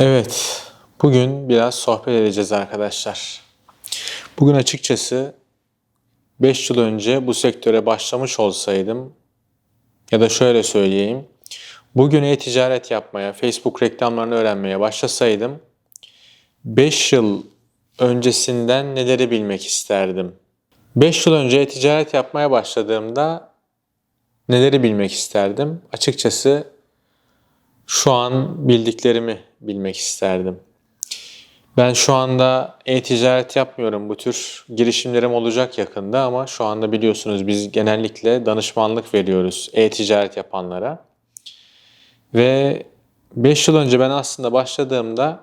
Evet, bugün biraz sohbet edeceğiz arkadaşlar. Bugün açıkçası 5 yıl önce bu sektöre başlamış olsaydım ya da şöyle söyleyeyim. Bugün e-ticaret yapmaya, Facebook reklamlarını öğrenmeye başlasaydım 5 yıl öncesinden neleri bilmek isterdim? 5 yıl önce e-ticaret yapmaya başladığımda neleri bilmek isterdim? Açıkçası şu an bildiklerimi bilmek isterdim. Ben şu anda e-ticaret yapmıyorum. Bu tür girişimlerim olacak yakında ama şu anda biliyorsunuz biz genellikle danışmanlık veriyoruz e-ticaret yapanlara. Ve 5 yıl önce ben aslında başladığımda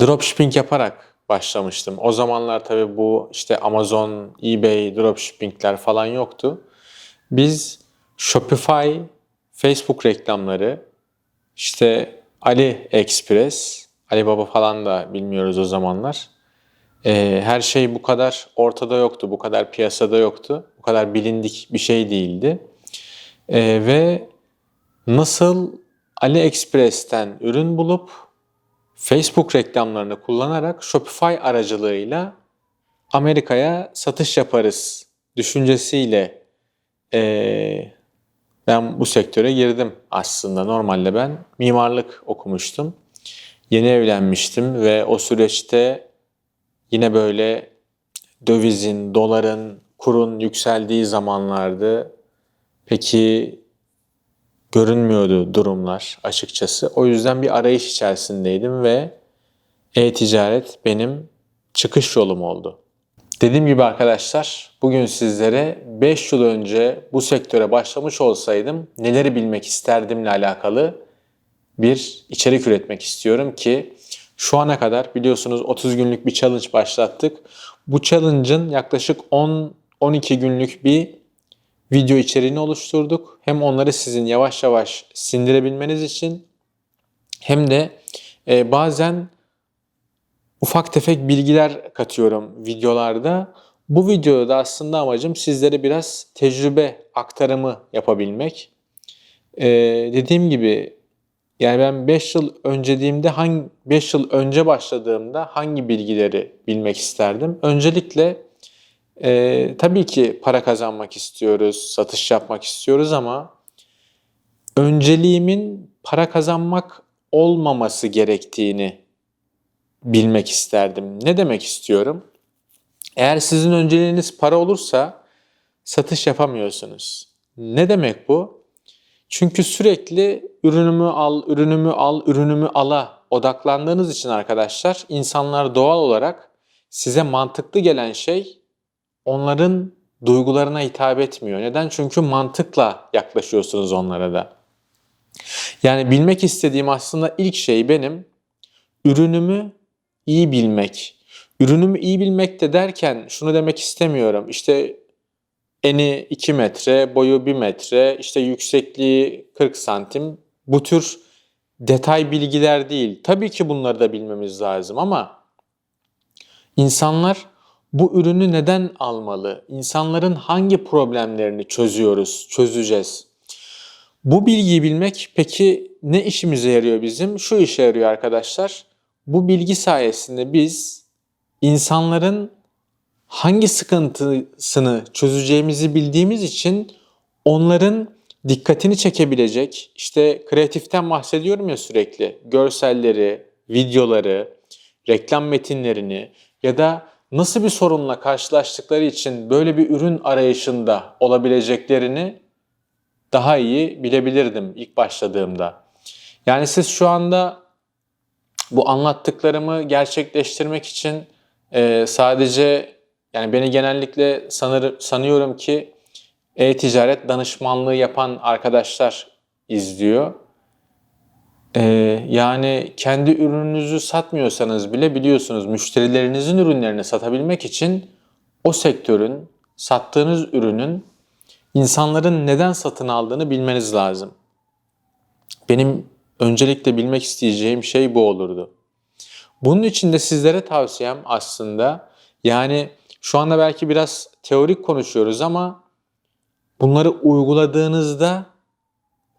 dropshipping yaparak başlamıştım. O zamanlar tabii bu işte Amazon, eBay, dropshippingler falan yoktu. Biz Shopify, Facebook reklamları, işte AliExpress, Alibaba falan da bilmiyoruz o zamanlar. Ee, her şey bu kadar ortada yoktu, bu kadar piyasada yoktu, bu kadar bilindik bir şey değildi. Ee, ve nasıl AliExpress'ten ürün bulup Facebook reklamlarını kullanarak Shopify aracılığıyla Amerika'ya satış yaparız düşüncesiyle ee, ben bu sektöre girdim aslında. Normalde ben mimarlık okumuştum. Yeni evlenmiştim ve o süreçte yine böyle dövizin, doların, kurun yükseldiği zamanlardı. Peki görünmüyordu durumlar açıkçası. O yüzden bir arayış içerisindeydim ve e-ticaret benim çıkış yolum oldu. Dediğim gibi arkadaşlar bugün sizlere 5 yıl önce bu sektöre başlamış olsaydım neleri bilmek isterdimle alakalı bir içerik üretmek istiyorum ki şu ana kadar biliyorsunuz 30 günlük bir challenge başlattık. Bu challenge'ın yaklaşık 10-12 günlük bir video içeriğini oluşturduk. Hem onları sizin yavaş yavaş sindirebilmeniz için hem de e, bazen ufak tefek bilgiler katıyorum videolarda. Bu videoda aslında amacım sizlere biraz tecrübe aktarımı yapabilmek. Ee, dediğim gibi yani ben 5 yıl öncediğimde hangi 5 yıl önce başladığımda hangi bilgileri bilmek isterdim? Öncelikle e, tabii ki para kazanmak istiyoruz, satış yapmak istiyoruz ama önceliğimin para kazanmak olmaması gerektiğini bilmek isterdim. Ne demek istiyorum? Eğer sizin önceliğiniz para olursa satış yapamıyorsunuz. Ne demek bu? Çünkü sürekli ürünümü al, ürünümü al, ürünümü ala odaklandığınız için arkadaşlar insanlar doğal olarak size mantıklı gelen şey onların duygularına hitap etmiyor. Neden? Çünkü mantıkla yaklaşıyorsunuz onlara da. Yani bilmek istediğim aslında ilk şey benim ürünümü iyi bilmek. Ürünümü iyi bilmek de derken şunu demek istemiyorum. İşte eni 2 metre, boyu 1 metre, işte yüksekliği 40 santim. Bu tür detay bilgiler değil. Tabii ki bunları da bilmemiz lazım ama insanlar bu ürünü neden almalı? İnsanların hangi problemlerini çözüyoruz, çözeceğiz? Bu bilgiyi bilmek peki ne işimize yarıyor bizim? Şu işe yarıyor arkadaşlar. Bu bilgi sayesinde biz insanların hangi sıkıntısını çözeceğimizi bildiğimiz için onların dikkatini çekebilecek, işte kreatiften bahsediyorum ya sürekli, görselleri, videoları, reklam metinlerini ya da nasıl bir sorunla karşılaştıkları için böyle bir ürün arayışında olabileceklerini daha iyi bilebilirdim ilk başladığımda. Yani siz şu anda bu anlattıklarımı gerçekleştirmek için e, sadece yani beni genellikle sanır, sanıyorum ki e-ticaret danışmanlığı yapan arkadaşlar izliyor. E, yani kendi ürününüzü satmıyorsanız bile biliyorsunuz müşterilerinizin ürünlerini satabilmek için o sektörün, sattığınız ürünün insanların neden satın aldığını bilmeniz lazım. Benim öncelikle bilmek isteyeceğim şey bu olurdu. Bunun için de sizlere tavsiyem aslında yani şu anda belki biraz teorik konuşuyoruz ama bunları uyguladığınızda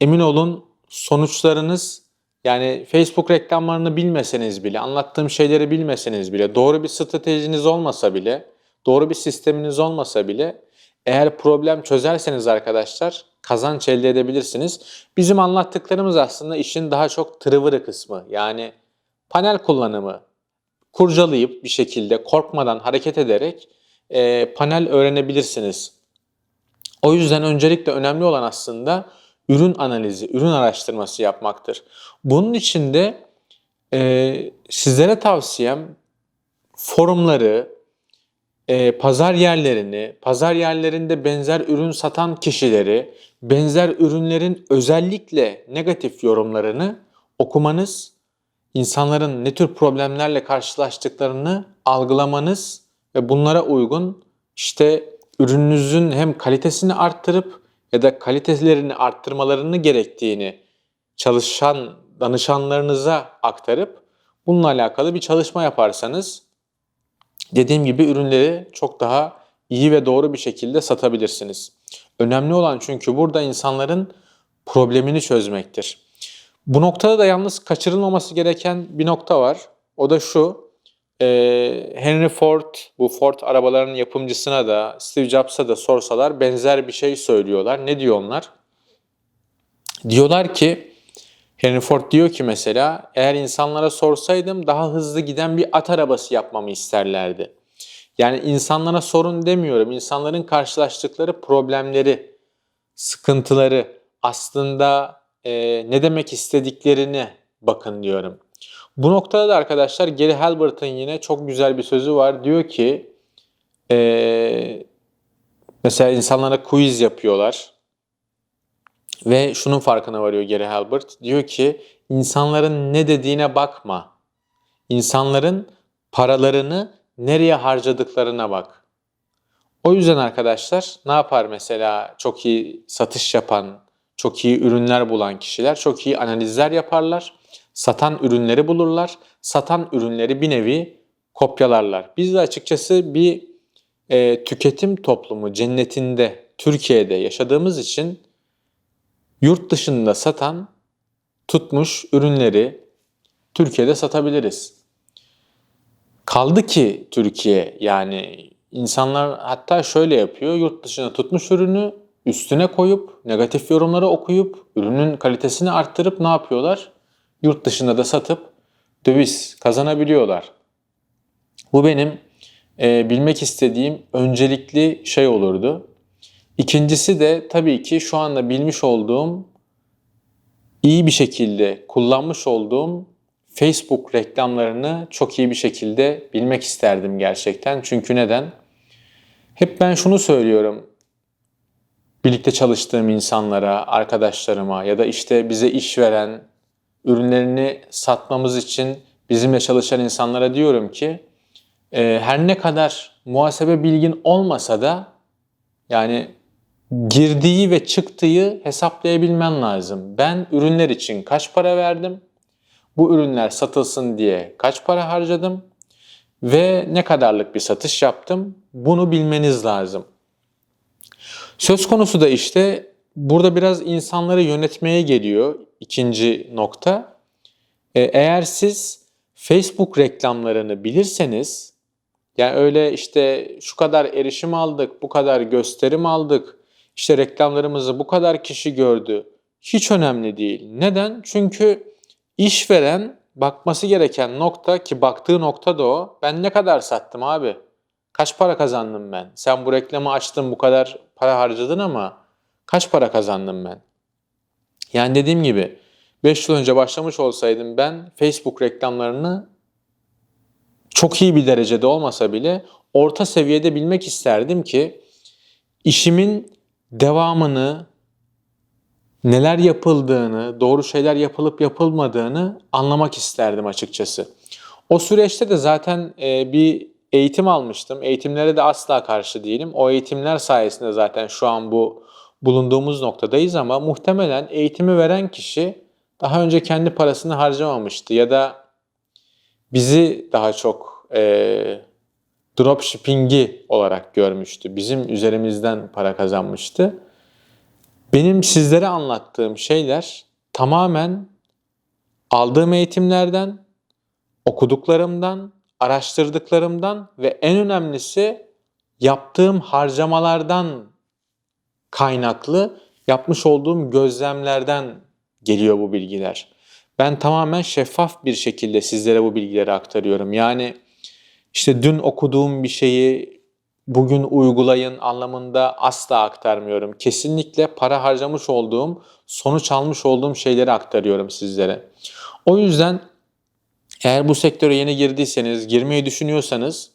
emin olun sonuçlarınız Yani Facebook reklamlarını bilmeseniz bile, anlattığım şeyleri bilmeseniz bile, doğru bir stratejiniz olmasa bile, doğru bir sisteminiz olmasa bile eğer problem çözerseniz arkadaşlar kazanç elde edebilirsiniz. Bizim anlattıklarımız aslında işin daha çok tırıvırı kısmı. Yani panel kullanımı kurcalayıp bir şekilde korkmadan hareket ederek e, panel öğrenebilirsiniz. O yüzden öncelikle önemli olan aslında ürün analizi, ürün araştırması yapmaktır. Bunun için de e, sizlere tavsiyem forumları, e, pazar yerlerini, pazar yerlerinde benzer ürün satan kişileri, benzer ürünlerin özellikle negatif yorumlarını okumanız, insanların ne tür problemlerle karşılaştıklarını algılamanız ve bunlara uygun işte ürününüzün hem kalitesini arttırıp ya da kalitelerini arttırmalarını gerektiğini çalışan danışanlarınıza aktarıp bununla alakalı bir çalışma yaparsanız dediğim gibi ürünleri çok daha iyi ve doğru bir şekilde satabilirsiniz. Önemli olan çünkü burada insanların problemini çözmektir. Bu noktada da yalnız kaçırılmaması gereken bir nokta var. O da şu. E, Henry Ford, bu Ford arabalarının yapımcısına da Steve Jobs'a da sorsalar benzer bir şey söylüyorlar. Ne diyor onlar? Diyorlar ki Henry Ford diyor ki mesela eğer insanlara sorsaydım daha hızlı giden bir at arabası yapmamı isterlerdi. Yani insanlara sorun demiyorum. İnsanların karşılaştıkları problemleri, sıkıntıları aslında e, ne demek istediklerini bakın diyorum. Bu noktada da arkadaşlar Gary Halbert'ın yine çok güzel bir sözü var. Diyor ki e, mesela insanlara quiz yapıyorlar. Ve şunun farkına varıyor Gary Halbert. Diyor ki insanların ne dediğine bakma. İnsanların paralarını nereye harcadıklarına bak. O yüzden arkadaşlar ne yapar mesela çok iyi satış yapan, çok iyi ürünler bulan kişiler çok iyi analizler yaparlar. Satan ürünleri bulurlar. Satan ürünleri bir nevi kopyalarlar. Biz de açıkçası bir e, tüketim toplumu cennetinde, Türkiye'de yaşadığımız için yurt dışında satan tutmuş ürünleri Türkiye'de satabiliriz. Kaldı ki Türkiye yani insanlar hatta şöyle yapıyor. Yurt dışına tutmuş ürünü üstüne koyup negatif yorumları okuyup ürünün kalitesini arttırıp ne yapıyorlar? Yurt dışında da satıp döviz kazanabiliyorlar. Bu benim e, bilmek istediğim öncelikli şey olurdu. İkincisi de tabii ki şu anda bilmiş olduğum, iyi bir şekilde kullanmış olduğum Facebook reklamlarını çok iyi bir şekilde bilmek isterdim gerçekten. Çünkü neden? Hep ben şunu söylüyorum. Birlikte çalıştığım insanlara, arkadaşlarıma ya da işte bize iş veren, ürünlerini satmamız için bizimle çalışan insanlara diyorum ki e, her ne kadar muhasebe bilgin olmasa da yani girdiği ve çıktığı hesaplayabilmen lazım. Ben ürünler için kaç para verdim? Bu ürünler satılsın diye kaç para harcadım? Ve ne kadarlık bir satış yaptım? Bunu bilmeniz lazım. Söz konusu da işte burada biraz insanları yönetmeye geliyor ikinci nokta. E, eğer siz Facebook reklamlarını bilirseniz yani öyle işte şu kadar erişim aldık, bu kadar gösterim aldık, işte reklamlarımızı bu kadar kişi gördü. Hiç önemli değil. Neden? Çünkü işveren bakması gereken nokta ki baktığı nokta da o. Ben ne kadar sattım abi? Kaç para kazandım ben? Sen bu reklamı açtın bu kadar para harcadın ama kaç para kazandım ben? Yani dediğim gibi 5 yıl önce başlamış olsaydım ben Facebook reklamlarını çok iyi bir derecede olmasa bile orta seviyede bilmek isterdim ki işimin devamını, neler yapıldığını, doğru şeyler yapılıp yapılmadığını anlamak isterdim açıkçası. O süreçte de zaten e, bir eğitim almıştım. Eğitimlere de asla karşı değilim. O eğitimler sayesinde zaten şu an bu bulunduğumuz noktadayız ama muhtemelen eğitimi veren kişi daha önce kendi parasını harcamamıştı ya da bizi daha çok e, dropshipping'i olarak görmüştü. Bizim üzerimizden para kazanmıştı. Benim sizlere anlattığım şeyler tamamen aldığım eğitimlerden, okuduklarımdan, araştırdıklarımdan ve en önemlisi yaptığım harcamalardan kaynaklı yapmış olduğum gözlemlerden geliyor bu bilgiler. Ben tamamen şeffaf bir şekilde sizlere bu bilgileri aktarıyorum. Yani işte dün okuduğum bir şeyi bugün uygulayın anlamında asla aktarmıyorum. Kesinlikle para harcamış olduğum, sonuç almış olduğum şeyleri aktarıyorum sizlere. O yüzden eğer bu sektöre yeni girdiyseniz, girmeyi düşünüyorsanız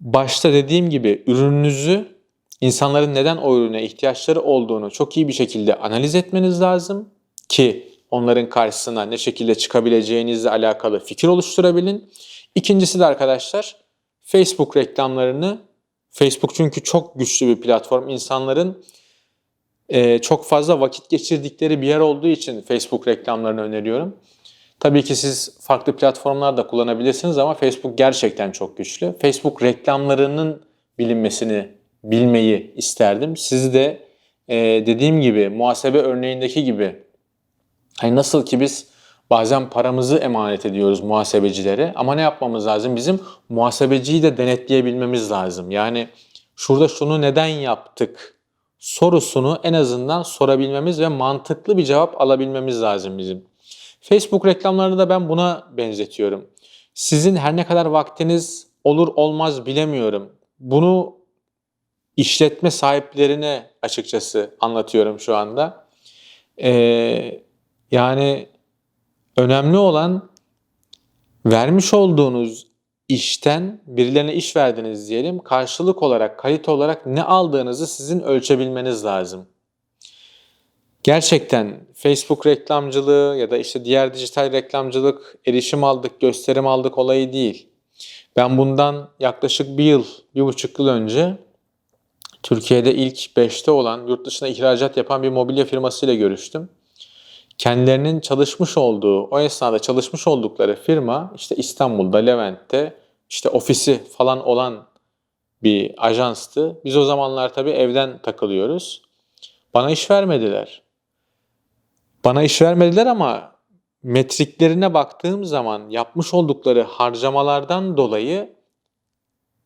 başta dediğim gibi ürününüzü insanların neden o ürüne ihtiyaçları olduğunu çok iyi bir şekilde analiz etmeniz lazım ki onların karşısına ne şekilde çıkabileceğinizle alakalı fikir oluşturabilin. İkincisi de arkadaşlar Facebook reklamlarını Facebook çünkü çok güçlü bir platform. İnsanların e, çok fazla vakit geçirdikleri bir yer olduğu için Facebook reklamlarını öneriyorum. Tabii ki siz farklı platformlar da kullanabilirsiniz ama Facebook gerçekten çok güçlü. Facebook reklamlarının bilinmesini bilmeyi isterdim. Siz de e, dediğim gibi muhasebe örneğindeki gibi hani nasıl ki biz bazen paramızı emanet ediyoruz muhasebecilere ama ne yapmamız lazım? Bizim muhasebeciyi de denetleyebilmemiz lazım. Yani şurada şunu neden yaptık sorusunu en azından sorabilmemiz ve mantıklı bir cevap alabilmemiz lazım bizim. Facebook reklamlarını da ben buna benzetiyorum. Sizin her ne kadar vaktiniz olur olmaz bilemiyorum. Bunu işletme sahiplerine açıkçası anlatıyorum şu anda. Ee, yani önemli olan vermiş olduğunuz işten birilerine iş verdiniz diyelim. Karşılık olarak, kalite olarak ne aldığınızı sizin ölçebilmeniz lazım. Gerçekten Facebook reklamcılığı ya da işte diğer dijital reklamcılık erişim aldık, gösterim aldık olayı değil. Ben bundan yaklaşık bir yıl, bir buçuk yıl önce Türkiye'de ilk 5'te olan yurt dışına ihracat yapan bir mobilya firmasıyla görüştüm. Kendilerinin çalışmış olduğu, o esnada çalışmış oldukları firma işte İstanbul'da, Levent'te işte ofisi falan olan bir ajanstı. Biz o zamanlar tabii evden takılıyoruz. Bana iş vermediler. Bana iş vermediler ama metriklerine baktığım zaman yapmış oldukları harcamalardan dolayı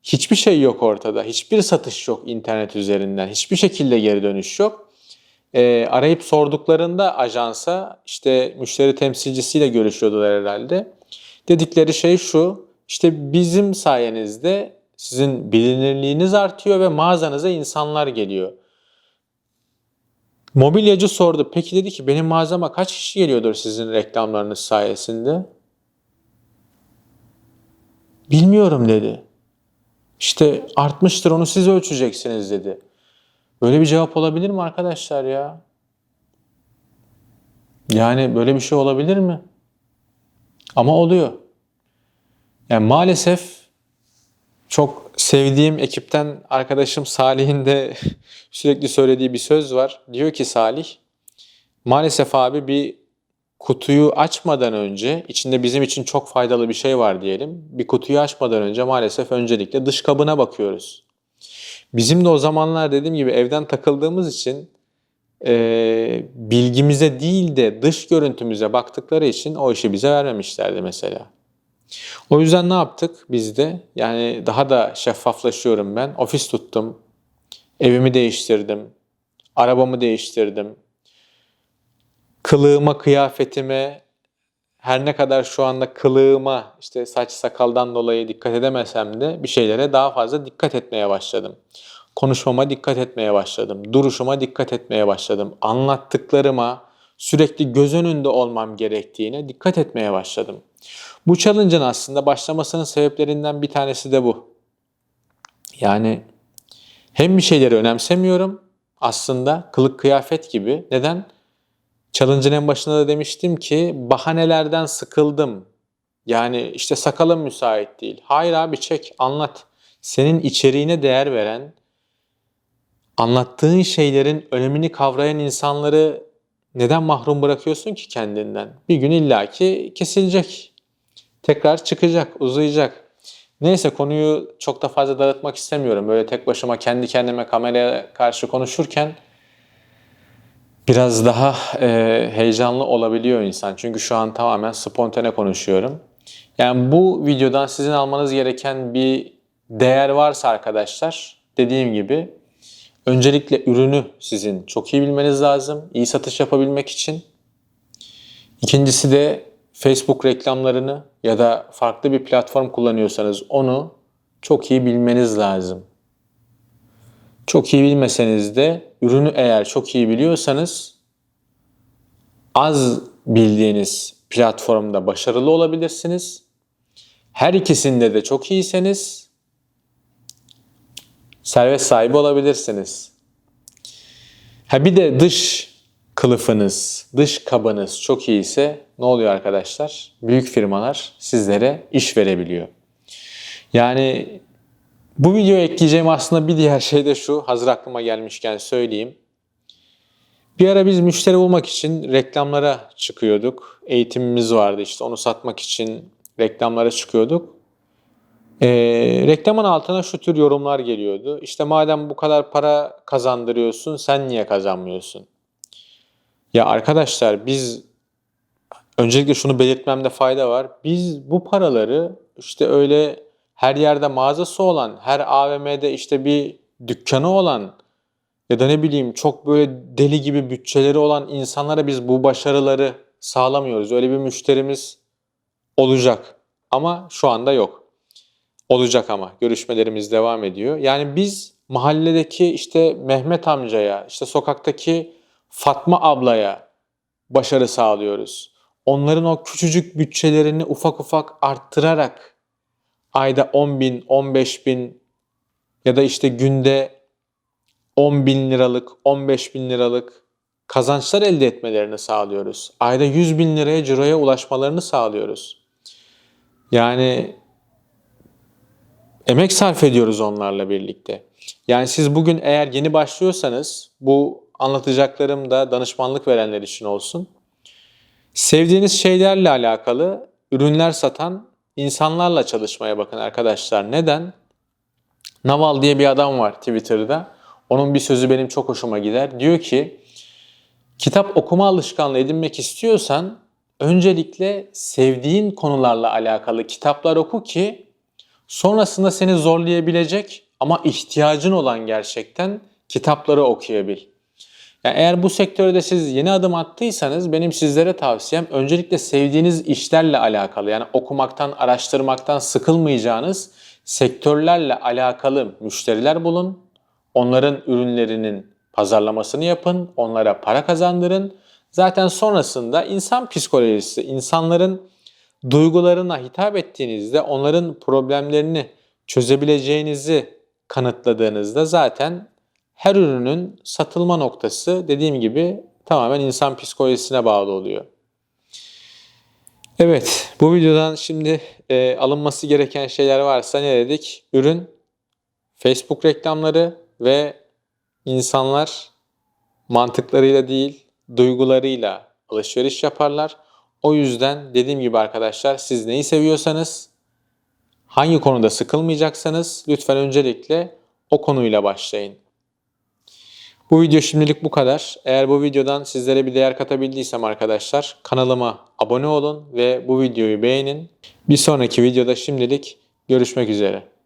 hiçbir şey yok ortada. Hiçbir satış yok internet üzerinden. Hiçbir şekilde geri dönüş yok. E, arayıp sorduklarında ajansa işte müşteri temsilcisiyle görüşüyordular herhalde. Dedikleri şey şu. işte bizim sayenizde sizin bilinirliğiniz artıyor ve mağazanıza insanlar geliyor. Mobilyacı sordu. Peki dedi ki benim mağazama kaç kişi geliyordur sizin reklamlarınız sayesinde? Bilmiyorum dedi. İşte artmıştır onu siz ölçeceksiniz dedi. Böyle bir cevap olabilir mi arkadaşlar ya? Yani böyle bir şey olabilir mi? Ama oluyor. Yani maalesef çok sevdiğim ekipten arkadaşım Salih'in de sürekli söylediği bir söz var. Diyor ki Salih, maalesef abi bir kutuyu açmadan önce, içinde bizim için çok faydalı bir şey var diyelim. Bir kutuyu açmadan önce maalesef öncelikle dış kabına bakıyoruz. Bizim de o zamanlar dediğim gibi evden takıldığımız için e, bilgimize değil de dış görüntümüze baktıkları için o işi bize vermemişlerdi mesela. O yüzden ne yaptık biz de? Yani daha da şeffaflaşıyorum ben. Ofis tuttum. Evimi değiştirdim. Arabamı değiştirdim. Kılığıma, kıyafetime, her ne kadar şu anda kılığıma, işte saç sakaldan dolayı dikkat edemesem de bir şeylere daha fazla dikkat etmeye başladım. Konuşmama dikkat etmeye başladım. Duruşuma dikkat etmeye başladım. Anlattıklarıma sürekli göz önünde olmam gerektiğine dikkat etmeye başladım. Bu challenge'ın aslında başlamasının sebeplerinden bir tanesi de bu. Yani hem bir şeyleri önemsemiyorum aslında kılık kıyafet gibi. Neden? Challenge'ın en başında da demiştim ki bahanelerden sıkıldım. Yani işte sakalım müsait değil. Hayır abi çek anlat. Senin içeriğine değer veren, anlattığın şeylerin önemini kavrayan insanları neden mahrum bırakıyorsun ki kendinden? Bir gün illaki kesilecek. Tekrar çıkacak, uzayacak. Neyse konuyu çok da fazla dağıtmak istemiyorum. Böyle tek başıma kendi kendime kameraya karşı konuşurken biraz daha e, heyecanlı olabiliyor insan. Çünkü şu an tamamen spontane konuşuyorum. Yani bu videodan sizin almanız gereken bir değer varsa arkadaşlar dediğim gibi öncelikle ürünü sizin çok iyi bilmeniz lazım. iyi satış yapabilmek için. İkincisi de Facebook reklamlarını ya da farklı bir platform kullanıyorsanız onu çok iyi bilmeniz lazım. Çok iyi bilmeseniz de ürünü eğer çok iyi biliyorsanız az bildiğiniz platformda başarılı olabilirsiniz. Her ikisinde de çok iyiyseniz servet sahibi olabilirsiniz. Ha bir de dış kılıfınız, dış kabınız çok iyiyse ne oluyor arkadaşlar? Büyük firmalar sizlere iş verebiliyor. Yani bu videoya ekleyeceğim aslında bir diğer şey de şu. Hazır aklıma gelmişken söyleyeyim. Bir ara biz müşteri bulmak için reklamlara çıkıyorduk. Eğitimimiz vardı işte onu satmak için reklamlara çıkıyorduk. Ee, reklamın altına şu tür yorumlar geliyordu. İşte madem bu kadar para kazandırıyorsun sen niye kazanmıyorsun? Ya arkadaşlar biz öncelikle şunu belirtmemde fayda var. Biz bu paraları işte öyle her yerde mağazası olan, her AVM'de işte bir dükkanı olan ya da ne bileyim çok böyle deli gibi bütçeleri olan insanlara biz bu başarıları sağlamıyoruz. Öyle bir müşterimiz olacak ama şu anda yok. Olacak ama görüşmelerimiz devam ediyor. Yani biz mahalledeki işte Mehmet amcaya, işte sokaktaki Fatma ablaya başarı sağlıyoruz. Onların o küçücük bütçelerini ufak ufak arttırarak ayda 10 bin, 15 bin ya da işte günde 10 bin liralık, 15 bin liralık kazançlar elde etmelerini sağlıyoruz. Ayda 100 bin liraya ciroya ulaşmalarını sağlıyoruz. Yani emek sarf ediyoruz onlarla birlikte. Yani siz bugün eğer yeni başlıyorsanız bu anlatacaklarım da danışmanlık verenler için olsun. Sevdiğiniz şeylerle alakalı ürünler satan insanlarla çalışmaya bakın arkadaşlar. Neden? Naval diye bir adam var Twitter'da. Onun bir sözü benim çok hoşuma gider. Diyor ki kitap okuma alışkanlığı edinmek istiyorsan öncelikle sevdiğin konularla alakalı kitaplar oku ki sonrasında seni zorlayabilecek ama ihtiyacın olan gerçekten kitapları okuyabil. Yani eğer bu sektörde siz yeni adım attıysanız benim sizlere tavsiyem öncelikle sevdiğiniz işlerle alakalı yani okumaktan, araştırmaktan sıkılmayacağınız sektörlerle alakalı müşteriler bulun. Onların ürünlerinin pazarlamasını yapın, onlara para kazandırın. Zaten sonrasında insan psikolojisi, insanların duygularına hitap ettiğinizde onların problemlerini çözebileceğinizi kanıtladığınızda zaten her ürünün satılma noktası dediğim gibi tamamen insan psikolojisine bağlı oluyor. Evet, bu videodan şimdi e, alınması gereken şeyler varsa ne dedik? Ürün, Facebook reklamları ve insanlar mantıklarıyla değil, duygularıyla alışveriş yaparlar. O yüzden dediğim gibi arkadaşlar siz neyi seviyorsanız, hangi konuda sıkılmayacaksanız lütfen öncelikle o konuyla başlayın. Bu video şimdilik bu kadar. Eğer bu videodan sizlere bir değer katabildiysem arkadaşlar kanalıma abone olun ve bu videoyu beğenin. Bir sonraki videoda şimdilik görüşmek üzere.